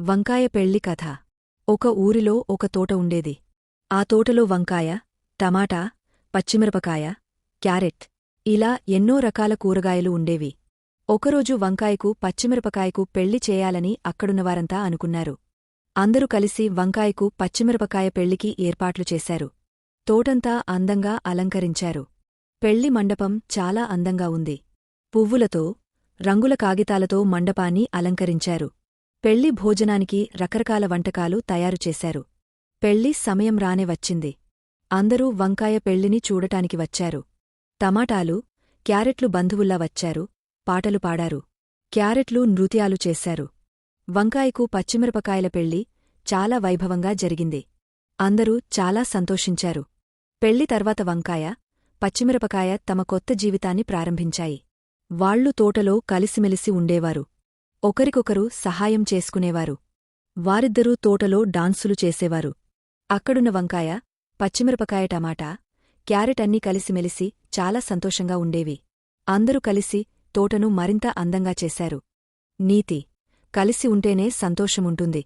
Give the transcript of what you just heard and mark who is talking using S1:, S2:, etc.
S1: వంకాయ పెళ్ళి కథ. ఒక ఊరిలో ఒక తోట ఉండేది. ఆ తోటలో వంకాయ టమాటా పచ్చిమిరపకాయ క్యారెట్ ఇలా ఎన్నో రకాల కూరగాయలు ఉండేవి. ఒకరోజు వంకాయకు పచ్చిమిరపకాయకు పెళ్ళి చేయాలని అక్కడున్నవారంతా అనుకున్నారు. అందరూ కలిసి వంకాయకు పచ్చిమిరపకాయ పెళ్ళికి ఏర్పాట్లు చేశారు. తోటంతా అందంగా అలంకరించారు. పెళ్ళి మండపం చాలా అందంగా ఉంది. పువ్వులతో రంగుల కాగితాలతో మండపాన్ని అలంకరించారు. పెళ్ళి భోజనానికి రకరకాల వంటకాలు తయారుచేశారు పెళ్ళి సమయం రానే వచ్చింది. అందరూ వంకాయ పెళ్ళిని చూడటానికి వచ్చారు. టమాటాలు క్యారెట్లు బంధువుల్లా వచ్చారు. పాటలు పాడారు. క్యారెట్లు నృత్యాలు చేశారు. వంకాయకు పచ్చిమిరపకాయల పెళ్ళి చాలా వైభవంగా జరిగింది. అందరూ చాలా సంతోషించారు. పెళ్ళి తర్వాత వంకాయ పచ్చిమిరపకాయ తమ కొత్త జీవితాన్ని ప్రారంభించాయి. వాళ్ళు తోటలో కలిసిమెలిసి ఉండేవారు. ఒకరికొకరు సహాయం చేసుకునేవారు. వారిద్దరూ తోటలో డాన్సులు చేసేవారు. అక్కడున్న వంకాయ పచ్చిమిరపకాయ టమాటా క్యారెట్ అన్నీ కలిసిమెలిసి చాలా సంతోషంగా ఉండేవి. అందరూ కలిసి తోటను మరింత అందంగా చేశారు. నీతి కలిసి ఉంటేనే సంతోషముంటుంది.